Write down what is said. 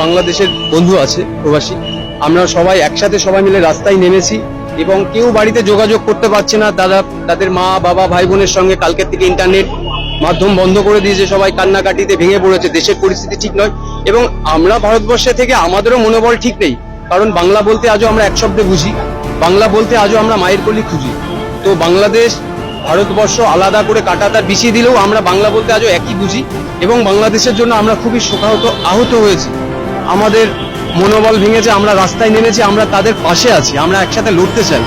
বাংলাদেশের বন্ধু আছে প্রবাসী। আমরা সবাই একসাথে সবাই মিলে রাস্তায় নেমেছি এবং কেউ বাড়িতে যোগাযোগ করতে পারছে না। তারা তাদের মা, বাবা, ভাই বোনের সঙ্গে কালকের থেকে ইন্টারনেট মাধ্যম বন্ধ করে দিয়েছে। সবাই কান্নাকাটিতে ভেঙে পড়েছে। দেশের পরিস্থিতি ঠিক নয়। এবং আমরা ভারতবর্ষে থেকে আমাদেরও মনোবল ঠিক নেই। কারণ বাংলা বলতে আজও আমরা এক শব্দে বুঝি। বাংলা বলতে আজও আমরা মায়ের কলি খুঁজি। তো বাংলাদেশ, ভারতবর্ষ আলাদা করে কাটাতার বিছিয়ে দিলেও আমরা বাংলা বলতে আজও একই বুঝি এবং বাংলাদেশের জন্য আমরা খুবই শোকাহত, আহত হয়েছি। আমাদের মনোবল ভেঙেছে, আমরা রাস্তায় নেমেছি, আমরা তাদের পাশে আছি, আমরা একসাথে লড়তে চাই।